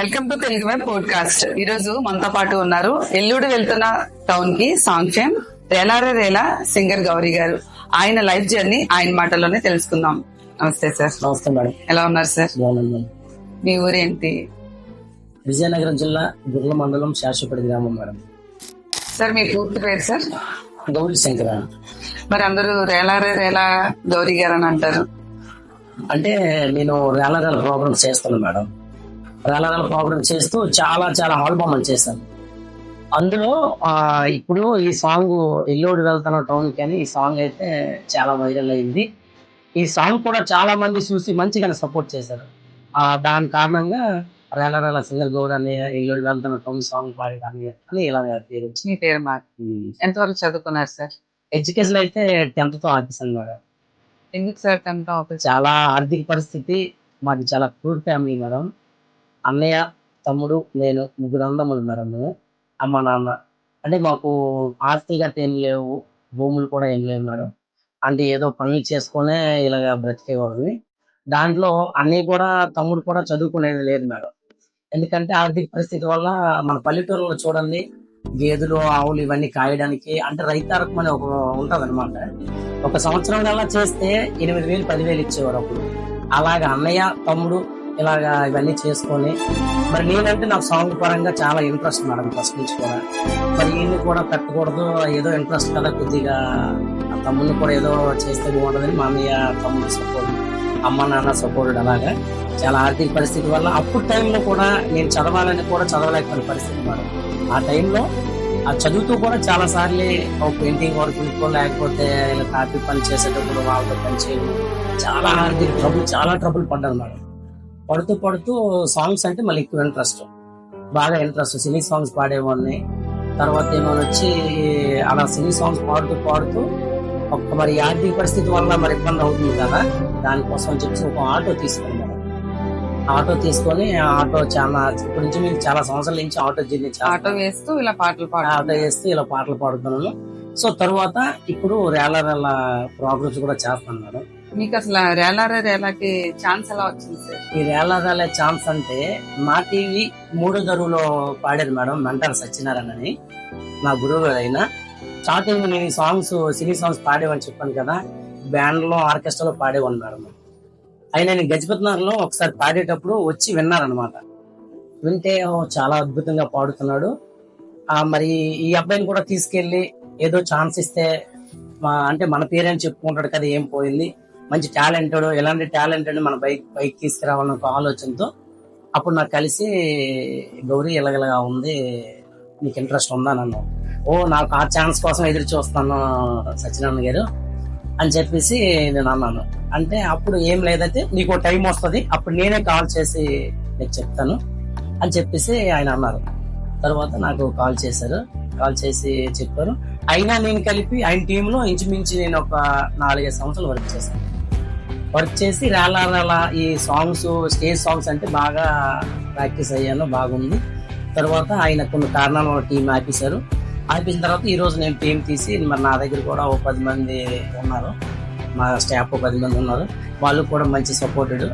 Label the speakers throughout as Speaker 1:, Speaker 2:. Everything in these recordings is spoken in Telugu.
Speaker 1: Welcome to Telugu web podcast. ఈ రోజు మనతో పాటు ఉన్నారు ఎల్లుడు వెళ్తున్న టౌన్కి song fame Relare Rela singer Gouri గారు. ఆయన లైఫ్ జర్నీ ఆయన మాటల్లోనే తెలుసుకుందాం. నమస్తే సార్.
Speaker 2: నమస్తే మేడం.
Speaker 1: ఎలా ఉన్నారు సార్? మీ ఊరేంటి?
Speaker 2: విజయనగరం జిల్లా గుర్ల మండలం శాశ్వపడి గ్రామం మేడం.
Speaker 1: సార్ మీ పూర్తి పేరు సార్?
Speaker 2: గౌరీ శంకర.
Speaker 1: మరి అందరూ రేలారే రేలా గౌరీ గారు అని అంటారు.
Speaker 2: అంటే నేను రేలరాల ప్రోగ్రామ్ చేస్తాను మేడం. రేలరాల ప్రోగ్రామ్ చేస్తూ చాలా చాలా ఆల్బమ్ చేశాను అందులో ఇప్పుడు ఈ సాంగ్ ఎల్లోడు వెళ్తాను టౌన్కి అని ఈ సాంగ్ అయితే చాలా వైరల్ అయింది. ఈ సాంగ్ కూడా చాలా మంది చూసి మంచిగానే సపోర్ట్ చేశారు. ఆ, దాని కారణంగా రేలరాల సింగర్ గౌడ్ అని ఎల్లోడు వెళ్తాను టౌన్ సాంగ్ పాడడానికి అని ఇలా పేరు
Speaker 1: మీ పేరు మాకు. ఎంతవరకు చదువుకున్నారు సార్?
Speaker 2: ఎడ్యుకేషన్ అయితే టెన్త్తో ఆపేసాను మేడం.
Speaker 1: ఎందుకు సార్ టెన్త్ ఆఫీస్
Speaker 2: చాలా ఆర్థిక పరిస్థితి మాది చాలా పూర్ ఫ్యామిలీ మేడం. అన్నయ్య తమ్ముడు నేను ముగ్గురు అందములు ఉన్నారు మేము అమ్మ నాన్న. అంటే మాకు ఆస్తిగా ఏం లేవు భూములు కూడా ఏం లేవు మేడం. అంటే ఏదో పనులు చేసుకునే ఇలాగ బ్రతికేవాడిని దాంట్లో అన్నీ కూడా తమ్ముడు కూడా చదువుకునేది లేదు మేడం. ఎందుకంటే ఆర్థిక పరిస్థితి వల్ల మన పల్లెటూరులో చూడండి గేదెలు ఆవులు ఇవన్నీ కాయడానికి అంటే రైతారకం అని ఒక ఉంటది ఒక సంవత్సరం కల్లా చేస్తే ఎనిమిది వేలు పదివేలు ఇచ్చేవారు అప్పుడు. అలాగా అన్నయ్య తమ్ముడు ఇలాగా ఇవన్నీ చేసుకొని మరి నేనంటే నాకు సాంగ్ పరంగా చాలా ఇంట్రెస్ట్ మేడం ఫస్ట్ నుంచి కూడా. మరి ఈయన్ని కూడా పెట్టకూడదు ఏదో ఇంట్రెస్ట్ కదా కొద్దిగా. తమ్ముడిని కూడా ఏదో చేస్తే బాగుంటుందని మా అన్నయ్య తమ్ముడు సపోర్ట్ అమ్మ నాన్న సపోర్ట్ అలాగా. చాలా ఆర్థిక పరిస్థితి వల్ల అప్పుడు టైంలో కూడా నేను చదవాలని కూడా చదవలేకపోయిన పరిస్థితి మేడం. ఆ టైంలో ఆ చదువుతూ కూడా చాలా సార్లు పెయింటింగ్ వర్క్ లేకపోతే ఇలా కాపీ పని చేసేటప్పుడు వాళ్ళతో పని చేయడం. చాలా ఆర్థిక ట్రబుల్ చాలా ట్రబుల్ పడ్డాను మేడం. పడుతూ పడుతూ సాంగ్స్ అంటే మళ్ళీ ఎక్కువ ఇంట్రెస్ట్ బాగా ఇంట్రెస్ట్ సినీ సాంగ్స్ పాడేవాడిని తర్వాత ఏమో వచ్చి అలా సినీ సాంగ్స్ పాడుతూ పాడుతూ ఒక మరి ఆర్థిక పరిస్థితి వల్ల మరి ఇబ్బంది అవుతుంది కదా దానికోసం చెప్పి ఒక ఆటో తీసుకున్నాను ఆటో తీసుకొని ఆటో చాలా ఇప్పటి నుంచి మీకు చాలా సంవత్సరాల నుంచి ఆటో జర్నీ చేస్తాను.
Speaker 1: ఆటో వేస్తూ ఇలా పాటలు పాడు
Speaker 2: ఆటో చేస్తూ ఇలా పాటలు పాడుతున్నాను. సో తర్వాత ఇప్పుడు రేల రేల ప్రోగ్రామ్స్ కూడా చేస్తాను మేడం
Speaker 1: మీకు అసలు రేలారా రేలాకి ఛాన్స్ ఎలా వచ్చింది సార్?
Speaker 2: ఈ రేలారాల ఛాన్స్ అంటే మా టీవీ మూడు దరువులో పాడారు మేడం మంటారు సత్యనారాయణ అని. మా గురువు గారు అయినా స్టార్టింగ్ నేను ఈ సాంగ్స్ సినీ సాంగ్స్ పాడేవని చెప్పాను కదా బ్యాండ్లో ఆర్కెస్ట్రాలో పాడేవాను మేడం. అయినా నేను గజపతినగర్లో ఒకసారి పాడేటప్పుడు వచ్చి విన్నారనమాట వింటే చాలా అద్భుతంగా పాడుతున్నాడు. ఆ మరి ఈ అబ్బాయిని కూడా తీసుకెళ్ళి ఏదో ఛాన్స్ ఇస్తే అంటే మన పేరెంట్స్ చెప్పుకుంటాడు కదా ఏం పోయింది. మంచి టాలెంటెడ్ ఎలాంటి టాలెంటెడ్ మన బైక్ బైక్ తీసుకురావాలన్న ఒక ఆలోచనతో అప్పుడు నాకు కలిసి గౌరీ ఎలాగలగా ఉంది నీకు ఇంట్రెస్ట్ ఉందా? నన్ను ఓ నాకు ఆ ఛాన్స్ కోసం ఎదురు చూస్తాను సత్యనారాయణ గారు అని చెప్పేసి నేను అన్నాను. అంటే అప్పుడు ఏం లేదంటే నీకు టైం వస్తుంది అప్పుడు నేనే కాల్ చేసి నీకు చెప్తాను అని చెప్పేసి ఆయన అన్నారు. తర్వాత నాకు కాల్ చేశారు. కాల్ చేసి చెప్పారు. అయినా నేను కలిపి ఆయన టీంలో ఇంచుమించు నేను ఒక నాలుగైదు సంవత్సరాలు వర్క్ చేశాను. వర్క్ చేసి రాలా రాలా ఈ సాంగ్స్ స్టేజ్ సాంగ్స్ అంటే బాగా ప్రాక్టీస్ అయ్యాను బాగుంది. తర్వాత ఆయన కొన్ని కారణాల వల్ల టీం ఆపేశారు. ఆపేసిన తర్వాత ఈరోజు నేను టీం తీసి మరి నా దగ్గర కూడా ఓ పది మంది ఉన్నారు. మా స్టాఫ్ పది మంది ఉన్నారు. వాళ్ళు కూడా మంచి సపోర్టెడ్.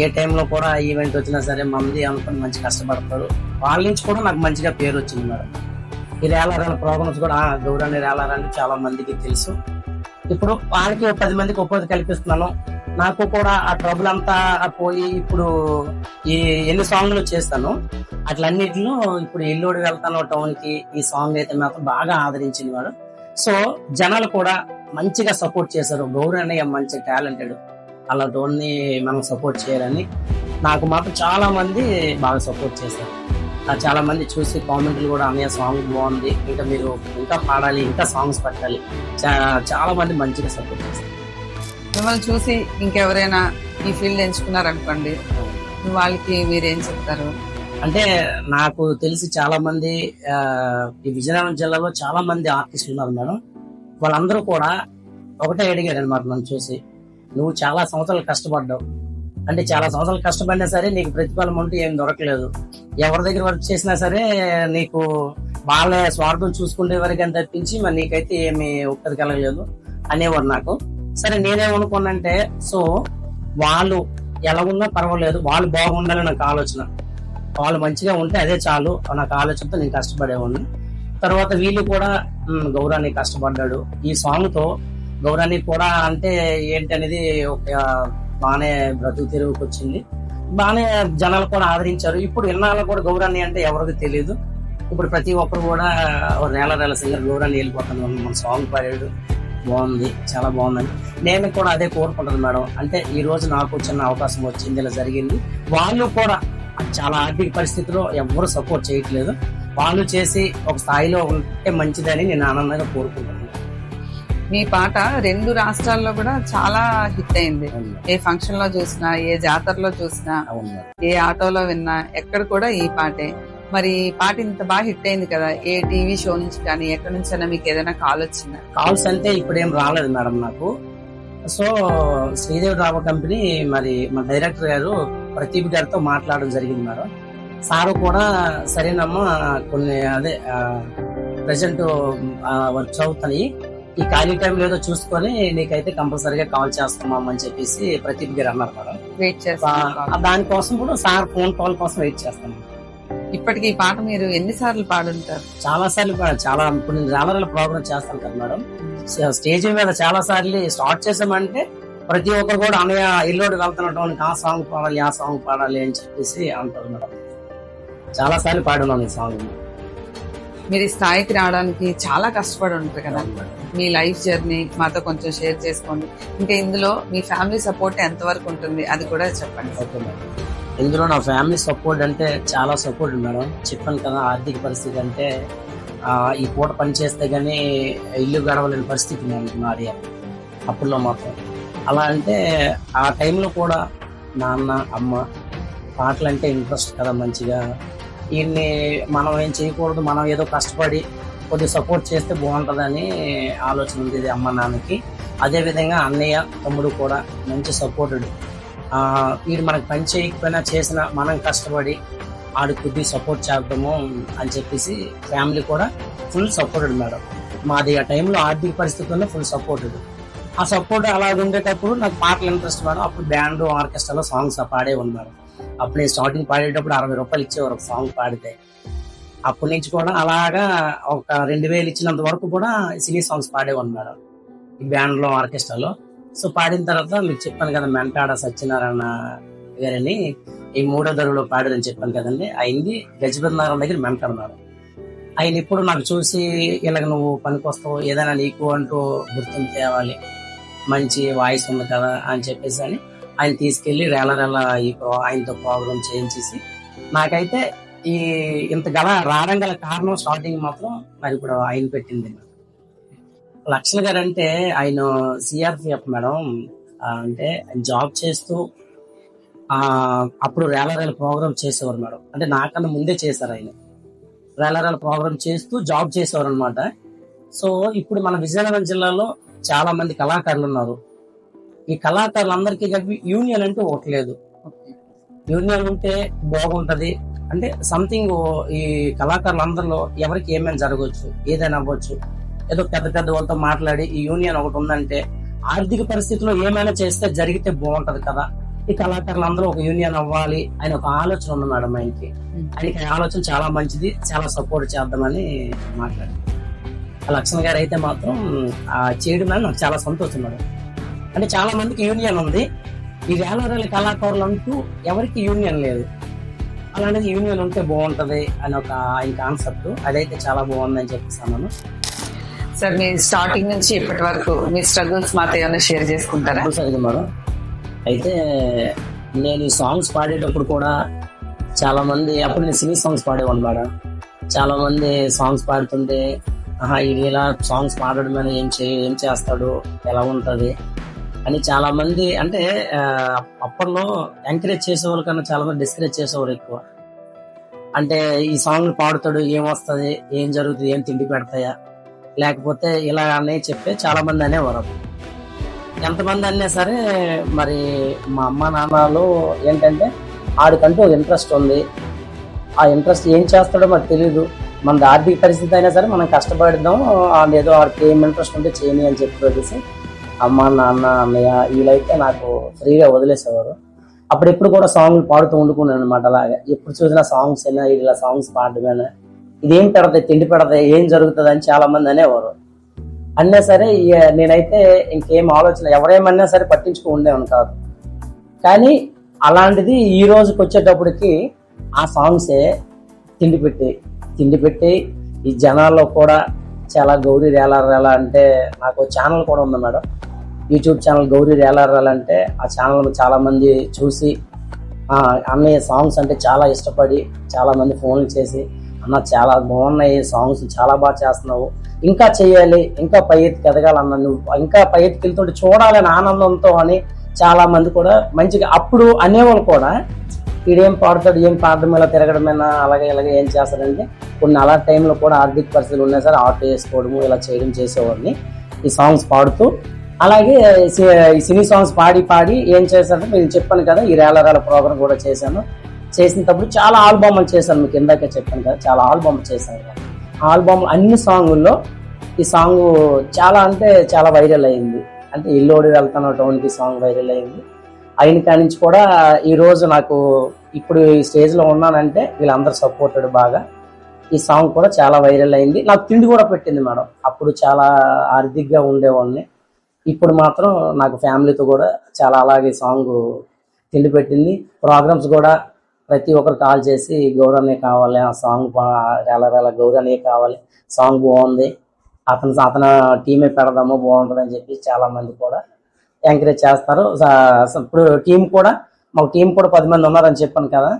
Speaker 2: ఏ టైంలో కూడా ఈవెంట్ వచ్చినా సరే మంది అనుకుని మంచి కష్టపడతారు. వాళ్ళ నుంచి కూడా నాకు మంచిగా పేరు వచ్చింది మేడం. ఈ రేలారాల ప్రోగ్రామ్స్ కూడా ఆ, గౌరాన్ని చాలా మందికి తెలుసు. ఇప్పుడు వాళ్ళకి ఒక పది మందికి ఉపాధి కల్పిస్తున్నాను. నాకు కూడా ఆ ట్రబుల్ అంతా పోయి ఇప్పుడు ఈ ఎన్ని సాంగ్లు చేస్తాను అట్లన్నిటిలో ఇప్పుడు ఎల్లుడి వెళ్తాను టౌన్కి ఈ సాంగ్ అయితే మాత్రం బాగా ఆదరించింది వాడు. సో జనాలు కూడా మంచిగా సపోర్ట్ చేశారు. గౌరవ్ మంచి టాలెంటెడ్. అలాంటి వాడిని మనం సపోర్ట్ చేయాలని నాకు మాత్రం చాలా మంది బాగా సపోర్ట్ చేశారు. చాలా మంది చూసి కామెంట్లు కూడా అన్నయ్య సాంగ్ బాగుంది. ఇంకా మీరు ఇంకా పాడాలి ఇంకా సాంగ్స్ పెట్టాలి. చా- చాలా మంది మంచిగా సపోర్ట్ చేశారు.
Speaker 1: మిమ్మల్ని చూసి ఇంకెవరైనా ఈ ఫీల్డ్ ఎంచుకున్నారనుకోండి వాళ్ళకి మీరేం చెప్తారు?
Speaker 2: అంటే నాకు తెలిసి చాలా మంది ఈ విజయనగరం జిల్లాలో చాలా మంది ఆర్టిస్టులు ఉన్నారు మేడం. వాళ్ళందరూ కూడా ఒకటే అడిగారు అనమాట నన్ను చూసి. నువ్వు చాలా సంవత్సరాలు కష్టపడ్డావు. అంటే చాలా సంవత్సరాలు కష్టపడినా సరే నీకు ప్రతిఫలం ఉంటే ఏం దొరకలేదు. ఎవరి దగ్గర వర్క్ చేసినా సరే నీకు వాళ్ళ స్వార్థం చూసుకునే వరకు అని తప్పించి మరి నీకైతే ఏమి ఒక్కది కలగలేదు అనేవారు నాకు. సరే నేనేమనుకున్నంటే సో వాళ్ళు ఎలా ఉన్నా పర్వాలేదు వాళ్ళు బాగుండాలని నాకు ఆలోచన. వాళ్ళు మంచిగా ఉంటే అదే చాలు నాకు ఆలోచనతో నేను కష్టపడేవాడిని. తర్వాత వీళ్ళు కూడా గౌరాన్ని కష్టపడ్డాడు. ఈ సాంగ్తో గౌరాన్ని కూడా అంటే ఏంటి అనేది ఒక బాగానే బ్రతుకు తెరువుకి వచ్చింది బాగానే జనాలు కూడా ఆదరించారు. ఇప్పుడు ఇన్నాళ్ళు కూడా గౌరాన్ని అంటే ఎవరికి తెలియదు ఇప్పుడు ప్రతి ఒక్కరు కూడా నెల నెల సింగర్ గౌరాన్ని వెళ్ళిపోతాను మన సాంగ్ పాడాడు. బాగుంది చాలా బాగుందని. నేను కూడా అదే కోరుకుంటాను మేడం. అంటే ఈ రోజు నాకు చిన్న అవకాశం వచ్చింది ఇలా జరిగింది. వాళ్ళు కూడా చాలా ఆర్థిక పరిస్థితిలో ఎవరు సపోర్ట్ చేయట్లేదు. వాళ్ళు చేసి ఒక స్థాయిలో ఉంటే మంచిదని నేను ఆనందంగా కోరుకుంటున్నాను.
Speaker 1: మీ పాట రెండు రాష్ట్రాల్లో కూడా చాలా హిట్ అయింది. ఏ ఫంక్షన్లో చూసినా ఏ జాతరలో చూసినా. ఏ ఆటోలో విన్నా ఎక్కడ కూడా ఈ పాటే. మరి పాట ఇంత బాగా హిట్ అయింది కదా ఏ టీవీ షో నుంచి కానీ ఎక్కడి నుంచైనా మీకు ఏదైనా కాల్ వచ్చిందా?
Speaker 2: కాల్స్ అంటే ఇప్పుడు ఏం రాలేదు మేడం నాకు. సో శ్రీదేవి డ్రామా కంపెనీ మరి మన డైరెక్టర్ గారు ప్రదీప్ గారితో మాట్లాడడం జరిగింది మేడం. సారు కూడా సరేనమ్మా కొన్ని అదే ప్రజెంట్ వర్క్ చదువుతాయి ఈ ఖాళీ టైం ఏదో చూసుకొని నీకైతే కంపల్సరీగా కాల్ చేస్తామా అని చెప్పేసి ప్రదీప్ గారు అన్నారు మేడం.
Speaker 1: వెయిట్
Speaker 2: ఆ,
Speaker 1: చేస్తాను
Speaker 2: దానికోసం కూడా సార్ ఫోన్ కాల్ కోసం వెయిట్ చేస్తాను
Speaker 1: ఇప్పటికి ఈ పాట మీరు ఎన్నిసార్లు పాడుంటారు?
Speaker 2: చాలా సార్లు చాలా ఇప్పుడు నేను రామరాల ప్రోగ్రామ్ చేస్తాను కదా మేడం. స్టేజ్ మీద చాలా సార్లు స్టార్ట్ చేసామంటే ప్రతి ఒక్కరు కూడా అన్నయ్య ఇల్లుడు వెళ్తున్నటువంటి ఆ సాంగ్ పాడాలి ఆ సాంగ్ పాడాలి అని చెప్పేసి అంటారు మేడం. చాలా సార్లు పాడున్నాను ఈ సాంగ్.
Speaker 1: మీరు ఈ స్థాయికి రావడానికి చాలా కష్టపడి ఉంటారు కదా. మీ లైఫ్ జర్నీ మాతో కొంచెం షేర్ చేసుకోండి. ఇంకా ఇందులో మీ ఫ్యామిలీ సపోర్ట్ ఎంత వరకు ఉంటుంది అది కూడా చెప్పండి.
Speaker 2: Okay madam. ఇందులో నా ఫ్యామిలీ సపోర్ట్ అంటే చాలా సపోర్ట్ మేడం. చెప్పాను కదా ఆర్థిక పరిస్థితి అంటే ఈ పూట పని చేస్తే గానీ ఇల్లు గడవలేని పరిస్థితి మేడం నాది అప్పుల్లో మాత్రం. అలా అంటే ఆ టైంలో కూడా నాన్న అమ్మ పాటలు అంటే ఇంట్రెస్ట్ కదా మంచిగా. వీడిని మనం ఏం చేయకూడదు మనం ఏదో కష్టపడి కొద్దిగా సపోర్ట్ చేస్తే బాగుంటుందని ఆలోచన ఉంది అమ్మ నాన్నకి. అదేవిధంగా అన్నయ్య తమ్ముడు కూడా మంచి సపోర్టెడ్ వీడు మనకు పని చేయకపోయినా చేసిన మనం కష్టపడి ఆడు కొద్ది సపోర్ట్ చేద్దాము అని చెప్పేసి ఫ్యామిలీ కూడా ఫుల్ సపోర్టెడ్ మేడం. మాది ఆ టైంలో ఆర్థిక పరిస్థితుల్లో ఫుల్ సపోర్టెడ్ ఆ సపోర్ట్ అలా ఉండేటప్పుడు నాకు పాటలు ఇంట్రెస్ట్ మేడం. అప్పుడు బ్యాండ్ ఆర్కెస్ట్రాలో సాంగ్స్ పాడే మేడం. అప్పుడు నేను స్టార్టింగ్ పాడేటప్పుడు అరవై రూపాయలు ఇచ్చేవారు ఒక సాంగ్ పాడితే. అప్పటి నుంచి కూడా అలాగా ఒక రెండు వేలు ఇచ్చినంత వరకు కూడా సినీ సాంగ్స్ పాడేవాడు మేడం. ఈ బ్యాండ్లో ఆర్కెస్ట్రాలో సో పాడిన తర్వాత మీకు చెప్పాను కదా మెంటాడ సత్యనారాయణ గారని. ఈ మూడో దరువులో పాడారని చెప్పాను కదండి. అయింది గజపతినారాయణ దగ్గర మెంటాడు ఆయన ఇప్పుడు నాకు చూసి ఇలాగ నువ్వు పనికొస్తావు ఏదైనా నీకు అంటూ గుర్తింపు తేవాలి మంచి వాయిస్ ఉంది కదా అని చెప్పేసి అని ఆయన తీసుకెళ్ళి రేల రేల ఈ ఆయనతో ప్రోగ్రామ్ చేయించేసి నాకైతే ఈ ఇంత గల రావడం గల కారణం స్టార్టింగ్ మాత్రం మరి ఇప్పుడు ఆయన పెట్టింది. లక్షల్ గారు అంటే ఆయన సిఆర్పిఎఫ్ మేడం. అంటే జాబ్ చేస్తూ ఆ అప్పుడు రేలరేల ప్రోగ్రామ్ చేసేవారు మేడం. అంటే నాకన్నా ముందే చేశారు ఆయన. రేలరేల ప్రోగ్రామ్ చేస్తూ జాబ్ చేసేవారు అనమాట సో ఇప్పుడు మన విజయనగరం జిల్లాలో చాలా మంది కళాకారులు ఉన్నారు. ఈ కళాకారులందరికీ కలిపి యూనియన్ అంటే ఒకటి లేదు. యూనియన్ ఉంటే బాగుంటది. అంటే సంథింగ్ ఈ కళాకారులందరిలో ఎవరికి ఏమైనా జరగవచ్చు ఏదైనా అవ్వచ్చు. ఏదో పెద్ద పెద్ద వాళ్ళతో మాట్లాడి ఈ యూనియన్ ఒకటి ఉందంటే ఆర్థిక పరిస్థితిలో ఏమైనా చేస్తే జరిగితే బాగుంటది కదా. ఈ కళాకారులందరూ ఒక యూనియన్ అవ్వాలి అని ఒక ఆలోచన ఉంది మేడం ఆయనకి. ఆయనకి ఆలోచన చాలా మంచిది చాలా సపోర్ట్ చేద్దామని మాట్లాడి లక్ష్మణ్ గారు అయితే మాత్రం ఆ చేయడం నాకు చాలా సంతోషం మేడం. అంటే చాలా మందికి యూనియన్ ఉంది. ఈ వేల కళాకారులు అంటూ ఎవరికి యూనియన్ లేదు. అలాంటిది యూనియన్ ఉంటే బాగుంటది అని ఒక ఆయన కాన్సెప్ట్ అదైతే చాలా బాగుందని చెప్పేసి అన్నాను.
Speaker 1: సార్ మీ స్టార్టింగ్ నుంచి ఇప్పటి వరకు మీ స్ట్రగుల్స్ మాతో ఏమైనా షేర్ చేసుకుంటారా?
Speaker 2: సరిగ్గా మేడం అయితే నేను ఈ సాంగ్స్ పాడేటప్పుడు కూడా చాలా మంది అప్పుడు నేను సినీ సాంగ్స్ పాడేవాడు మేడం చాలా మంది సాంగ్స్ పాడుతుంటే ఆహా ఇది ఇలా సాంగ్స్ పాడడం అని ఏం చే ఏం చేస్తాడు? ఎలా ఉంటుంది? అని చాలా మంది అంటే అప్పట్లో ఎంకరేజ్ చేసేవాళ్ళు కన్నా చాలా మంది డిస్కరేజ్ చేసేవారు ఎక్కువ. అంటే ఈ సాంగ్ పాడుతాడు ఏం వస్తుంది? ఏం జరుగుతుంది? ఏం తిండి పెడతాయా? లేకపోతే ఇలా అనే చెప్పే చాలా మంది అనేవారు. ఎంతమంది అన్నా సరే మరి మా అమ్మ నాన్నలు ఏంటంటే ఆడికంటూ ఒక ఇంట్రెస్ట్ ఉంది. ఆ ఇంట్రెస్ట్ ఏం చేస్తాడో మాకు తెలియదు మన ఆర్థిక పరిస్థితి అయినా సరే మనం కష్టపడిద్దాం అది ఏదో ఆడికి ఏం ఇంట్రెస్ట్ ఉంటే చేయని అని చెప్పి వదిలేసి అమ్మ నాన్న అన్నయ్య వీళ్ళైతే నాకు ఫ్రీగా వదిలేసేవారు. అప్పుడెప్పుడు కూడా సాంగ్లు పాడుతూ ఉండుకున్నాను అనమాట అలాగే. ఎప్పుడు చూసినా సాంగ్స్ అయినా ఇలా సాంగ్స్ పాడడమేనా ఇదేం పెడతాయి? తిండి పెడతాయి? ఏం జరుగుతుంది అని చాలా మంది అనేవారు. అన్నా సరే నేనైతే ఇంకేం ఆలోచన ఎవరేమన్నా సరే పట్టించుకు ఉండేవాను కాదు. కానీ అలాంటిది ఈ రోజుకి వచ్చేటప్పటికి ఆ సాంగ్సే తిండి పెట్టి తిండి పెట్టి ఈ జనాల్లో కూడా చాలా గౌరీ రేలారేలా అంటే నాకు ఛానల్ కూడా ఉంది మేడం. యూట్యూబ్ ఛానల్ గౌరీ రేలారేలా అంటే ఆ ఛానల్ చాలా మంది చూసి అన్నయ్య సాంగ్స్ అంటే చాలా ఇష్టపడి చాలా మంది ఫోన్లు చేసి అన్న చాలా బాగున్నాయి సాంగ్స్ చాలా బాగా చేస్తున్నావు. ఇంకా చేయాలి ఇంకా పై ఎత్తుకి ఎదగాలన్న నువ్వు ఇంకా పై ఎత్తుకి వెళ్తుంటే చూడాలని ఆనందంతో అని చాలా మంది కూడా మంచిగా అప్పుడు అనేవాళ్ళు కూడా వీడేం పాడుతాడు ఏం పాడడం ఇలా తిరగడమేనా అలాగే ఇలాగే ఏం చేస్తారంటే కొన్ని అలా టైంలో కూడా ఆర్థిక పరిస్థితులు ఉన్నాయి సరే ఆర్ట్ చేసుకోవడము ఇలా చేయడం చేసేవాడిని. ఈ సాంగ్స్ పాడుతూ అలాగే సి- ఈ సినీ సాంగ్స్ పాడి పాడి ఏం చేశారంటే నేను చెప్పాను కదా ఈ రేల ప్రోగ్రామ్ కూడా చేశాను. చేసినప్పుడు చాలా ఆల్బమ్లు చేశాను. మీకు ఇందాక చెప్పాను కదా చాలా ఆల్బమ్ చేశాను. ఆల్బమ్ అన్ని సాంగుల్లో ఈ సాంగ్ చాలా అంటే చాలా వైరల్ అయింది. అంటే ఇల్లోడి వెళ్తాను టౌన్కి సాంగ్ వైరల్ అయింది. అయిన కాడి నుంచి కూడా ఈరోజు నాకు ఇప్పుడు ఈ స్టేజ్లో ఉన్నానంటే వీళ్ళందరూ సపోర్టెడ్ బాగా. ఈ సాంగ్ కూడా చాలా వైరల్ అయింది. నాకు తిండి కూడా పెట్టింది మేడం. అప్పుడు చాలా ఆర్థికగా ఉండేవాడిని. ఇప్పుడు మాత్రం నాకు ఫ్యామిలీతో కూడా చాలా అలాగే సాంగ్ తిండి పెట్టింది. ప్రోగ్రామ్స్ కూడా ప్రతి ఒక్కరు కాల్ చేసి గౌరవనే కావాలి ఆ సాంగ్ రేల రేల గౌరవనే కావాలి సాంగ్ బాగుంది అతను అతను టీమే పెడదాము బాగుంటుంది అని చెప్పి చాలా మంది కూడా ఎంకరేజ్ చేస్తారు. ఇప్పుడు టీం కూడా మాకు టీం కూడా పది మంది ఉన్నారని చెప్పాను కదా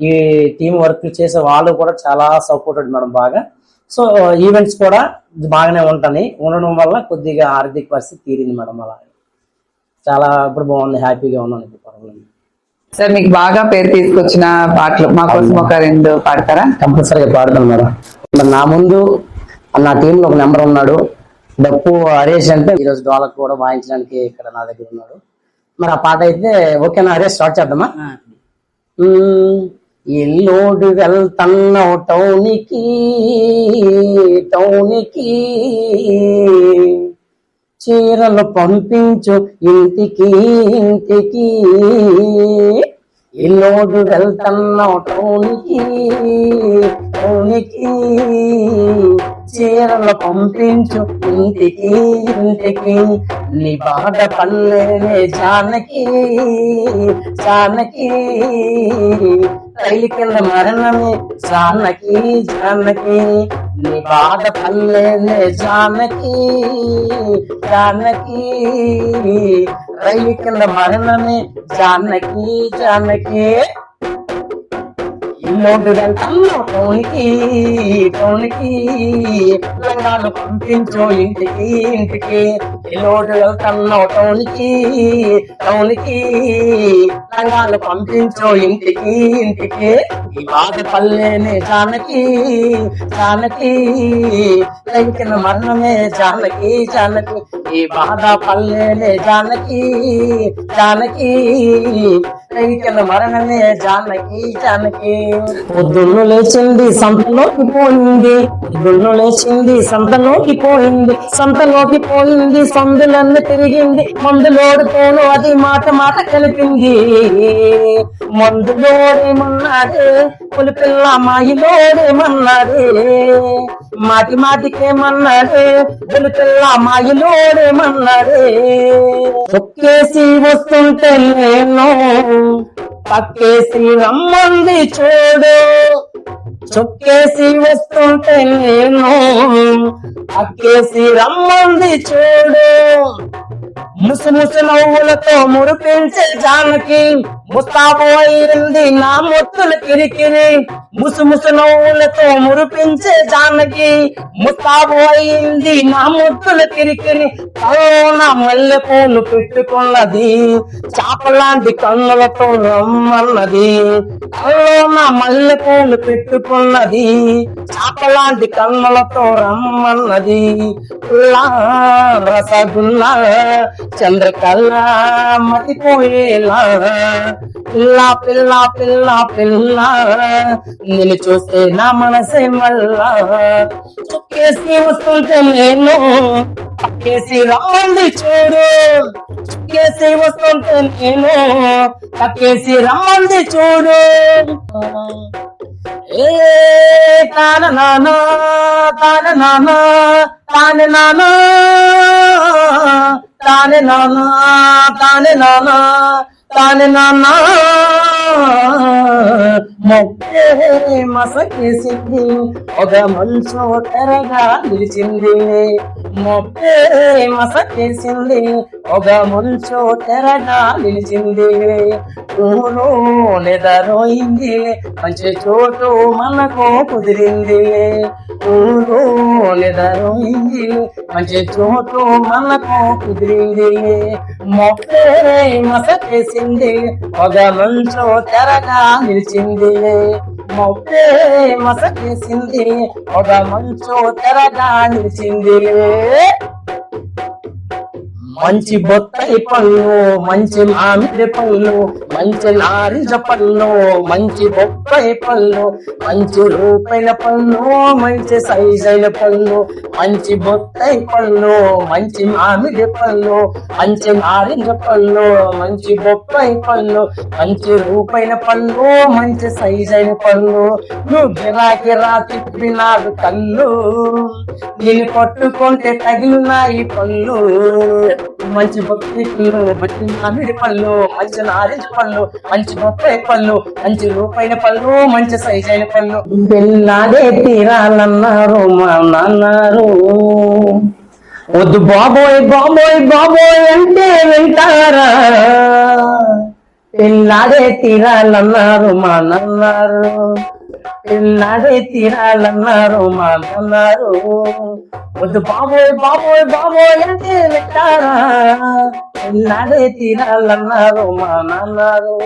Speaker 2: ఈ టీం వర్క్ చేసే వాళ్ళు కూడా చాలా సపోర్టెడ్ మేడం బాగా. సో ఈవెంట్స్ కూడా బాగానే ఉంటాయి. ఉండడం వల్ల కొద్దిగా ఆర్థిక పరిస్థితి తీరింది మేడం అలా చాలా ఇప్పుడు బాగుంది హ్యాపీగా ఉన్నాను. ఇప్పుడు పర్వాలేదు
Speaker 1: సార్ మీకు బాగా పేరు తీసుకొచ్చిన పాటలు మా కోసం ఒక రెండు పాడతారా?
Speaker 2: కంపల్సరీగా పాడతాను మేడం. మరి నా ముందు నా టీంలో ఒక నెంబర్ ఉన్నాడు. డప్పు హరీష్ అంటే ఈరోజు డోలకు కూడా వాయించడానికి ఇక్కడ నా దగ్గర ఉన్నాడు. మరి ఆ పాట అయితే ఓకేనా హరీష్ స్టార్ట్ చేద్దామా. ఎల్లోడు వెళ్తన్నావు టౌనికి టౌనికి. చీరలు పంపించు ఇంటికి ఇంటికి. ఇల్లోడు వెళ్తన్నావు టౌనికి టౌనికి. చీరలు పంపించు ఇంటికి ఇంటికి. నీ బాధ పల్లెనే చానకి చానకి రైలు కింద మరణమే చానకి చానకి నీ బాధ పల్లెనే జానకి జానకి రైలు కింద మరణమే జానకి జానకి. ఇల్లోడు తోనికి టౌన్కి టౌన్కి లంగాలు పంపించు ఇంటికి ఇంటికి ఇల్లోడు తన్నో టౌన్కి టౌన్కి లంగాలు పంపించు ఇంటికి ఇంటికి ఈ బాధ పల్లెనే జానకి జానకి లంకిన మరణమే జానకి జానకి ఈ బాధ పల్లెనే జానకి జానకి. లంకిన మరణమే జానకి జానకి. పొద్దున్న లేచింది సంతలోకి పోయింది. పొద్దున్ను లేచింది సంతలోకి పోయింది. సంతలోకి పోయింది సందులన్నీ తిరిగింది. మందులోడుతోను అది మాట మాట కలిపింది మందులోడేమన్నాడే పులిపిల్ల మాయిలోడేమన్నారే? మాటి మాటికేమన్నాడే పులిపిల్ల మాయిలోడేమన్నారే? చొక్కేసి వస్తుంటే నేను పక్కేసి రమ్మంది చూడు. చుక్కేసి వస్తుంటే నేను పక్కేసి రమ్మంది చూడు. ముసు ముసు నవ్వులతో మురిపించే జానకి ముస్తాబోయింది నా ముత్తుల కిరికిరి. ముసు ముసు నవ్వులతో మురిపించే జానకి. ముస్తాబోయింది నా ముత్తుల కిరికిరి. తలోన మల్లె పూలు పెట్టుకున్నది. చాపలాంటి కన్నులతో రమ్మన్నది. కళ్ళోన మల్లె పూలు పెట్టుకున్నది. చాపలాంటి కన్నులతో రమ్మన్నది. రసగుల్లా చంద్రకల్లా మతిపోయేలా పిల్ల పిల్ల పిల్ల పిల్ల. నేను చూస్తే నా మనసే మళ్ళా చుక్కేసి వస్తుంటే నేను పక్కేసి రాంది చూడు. చుక్కేసి వస్తుంటే నేను తక్కేసి రమ్మంది చూడు. ఏ తాన నానా తాన నానా తాన నానా తాన నానా తాన నానా. తానే నానా మొక్కే మసకేసింది ఒక మనసు తెరగా నిలిచింది. మొక్కే మసకేసింది ఒక మంచు తెరగా నిలిచింది. ఊరు నిదరోయింది మంచి చోటు మనకు కుదిరింది. ఊరు నిదరోయింది మంచి చోటు మనకు కుదిరింది. మొక్కే మసకేసింది ఒక మంచు తెరగా నిలిచింది. మొక్కే మసకేసింది. ఒక మంచు తెరగానిచింది మంచి బొత్తాయి పళ్ళు మంచి మామిడి పళ్ళు మంచి నారింజ పళ్ళు మంచి బొప్పాయి పళ్ళు మంచి రూపాయల పళ్ళు మంచి సైజైన పళ్ళు మంచి బొత్తాయి పళ్ళు మంచి మామిడి పళ్ళు మంచి నారింజ పళ్ళు మంచి బొప్పాయి పళ్ళు మంచి రూపాయల పళ్ళు మంచి సైజైన పళ్ళు నువ్వు గిరాకి రా తిప్పినాడు కళ్ళు నేను కొట్టుకుంటే తగిలినాయి పళ్ళు మంచి బొప్పి పళ్ళు మంచి మామిడి పళ్ళు మంచి నారింజ పళ్ళు మంచి బొప్పాయి పళ్ళు మంచి రూపాయల పళ్ళు మంచి సైజ్ అయిన పళ్ళు. పిల్లాడే తీరాలన్నారు మా నాన్నారు వద్దు బాబోయ్ బాబోయ్ బాబోయ్ అంటే వింటారా? పిల్లాడే తీరాలన్నారు మా నన్నారు పిల్లాడే తీరాలన్నారు మా నన్నారు వద్దు బాబోయ్ బాబోయ్ బాబోయ్ అంటే వింటారా పిల్లాడే తీరాలన్నారు మా నాన్నారు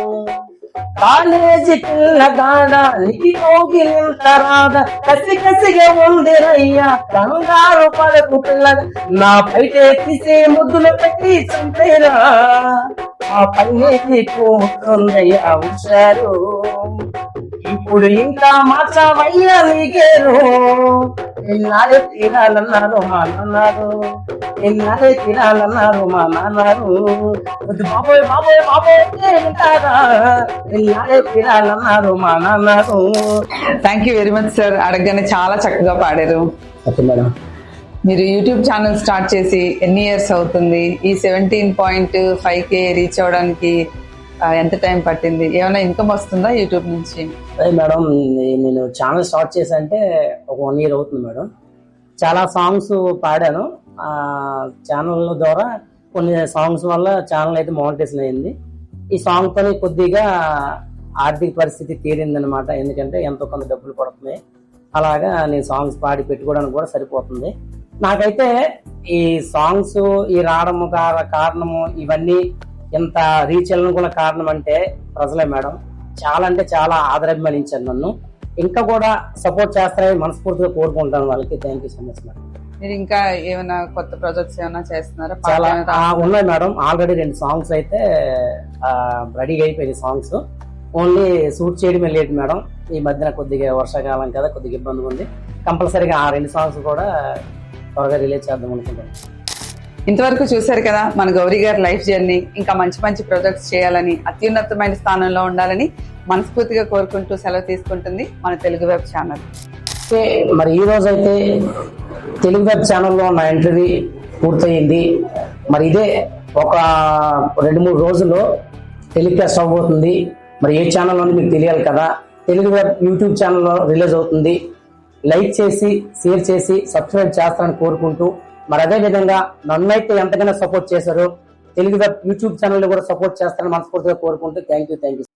Speaker 2: కాలేజీ పిల్లగాడ నీకు కోగిలింతరాద కసి కసిగా ఉందిరయ్యా కంగారు పలకు పిల్లగా. నా బయట తీసే ముద్దులు పెట్టి చంపేరా. ఆ పైన నీకు ఉంటుందయ్యా ఇప్పుడు ఇంకా మార్చవయ్యా నీకేరు ఎన్నాడే తీరాలన్నారు మా నాన్నారు ఎన్నాడే తీరాలన్నారు మా నాన్నారు బాబోయ్ బాబోయ్ బాబోయ్ ఎన్నాడే తీరాలన్నారు మా నాన్నారు
Speaker 1: thank you very much sir అడగగానే చాలా చక్కగా పాడారు.
Speaker 2: Okay madam.
Speaker 1: మీరు యూట్యూబ్ ఛానల్ స్టార్ట్ చేసి ఎన్ని ఇయర్స్ అవుతుంది? ఈ seventeen point five K reach అవడానికి ఎంత టైం పట్టింది? ఏమైనా ఇన్కమ్ వస్తుందా యూట్యూబ్ నుంచి?
Speaker 2: అదే మేడం నేను ఛానల్ స్టార్ట్ చేసి అంటే ఒక వన్ ఇయర్ అవుతుంది మేడం. చాలా సాంగ్స్ పాడాను. ఆ ఛానల్ ద్వారా కొన్ని సాంగ్స్ వల్ల ఛానల్ అయితే మోనిటైజేషన్ అయింది. ఈ సాంగ్ తోనే కొద్దిగా ఆర్థిక పరిస్థితి తీరిందనమాట ఎందుకంటే ఎంతో కొంత డబ్బులు పడుతున్నాయి. అలాగా నేను సాంగ్స్ పాడి పెట్టుకోవడానికి కూడా సరిపోతుంది. నాకైతే ఈ సాంగ్స్ ఈ రావడము కారణము ఇవన్నీ ఎంత రీచ్ వెళ్ళడం కూడా కారణం అంటే ప్రజలే మేడం. చాలా అంటే చాలా ఆదరాభిమానించారు నన్ను. ఇంకా కూడా సపోర్ట్ చేస్తారని మనస్ఫూర్తిగా కోరుకుంటాను వాళ్ళకి. Thank you so much madam.
Speaker 1: మీరు ఇంకా ఏమైనా కొత్త ప్రాజెక్ట్స్ ఏమైనా చేస్తున్నారా?
Speaker 2: చాలా ఉన్నాయి మేడం. ఆల్రెడీ రెండు సాంగ్స్ అయితే రెడీగా అయిపోయినాయి సాంగ్స్. ఓన్లీ షూట్ చేయడమే లేట్ మేడం. ఈ మధ్యన కొద్దిగా వర్షాకాలం కదా కొద్దిగా ఇబ్బందిగా ఉంది. కంపల్సరీగా ఆ రెండు సాంగ్స్ కూడా త్వరగా రిలీజ్ చేద్దాం అనుకుంటాను
Speaker 1: ఇంతవరకు చూశారు కదా మన గౌరీ గారి లైఫ్ జర్నీ. ఇంకా మంచి మంచి ప్రొజెక్ట్స్ చేయాలని అత్యున్నతమైన స్థానంలో ఉండాలని మనస్ఫూర్తిగా కోరుకుంటూ సెలవు తీసుకుంటుంది మన తెలుగు వెబ్ ఛానల్.
Speaker 2: మరి ఈ రోజు అయితే తెలుగు వెబ్ ఛానల్లో నా ఇంటర్వ్యూ పూర్తయింది. మరి ఇదే ఒక రెండు మూడు రోజుల్లో టెలికాస్ట్ అవ్వబోతుంది. మరి ఏ ఛానల్ అని మీకు తెలియాలి కదా. తెలుగు వెబ్ యూట్యూబ్ ఛానల్లో రిలీజ్ అవుతుంది. లైక్ చేసి షేర్ చేసి సబ్స్క్రైబ్ చేస్తారని కోరుకుంటూ మరి అదే విధంగా నన్నైతే ఎంతగానో సపోర్ట్ చేశారో. తెలుగు వెబ్ యూట్యూబ్ ఛానల్ కూడా సపోర్ట్ చేస్తారని మనస్ఫూర్తిగా కోరుకుంటూ థ్యాంక్ యూ థ్యాంక్ యూ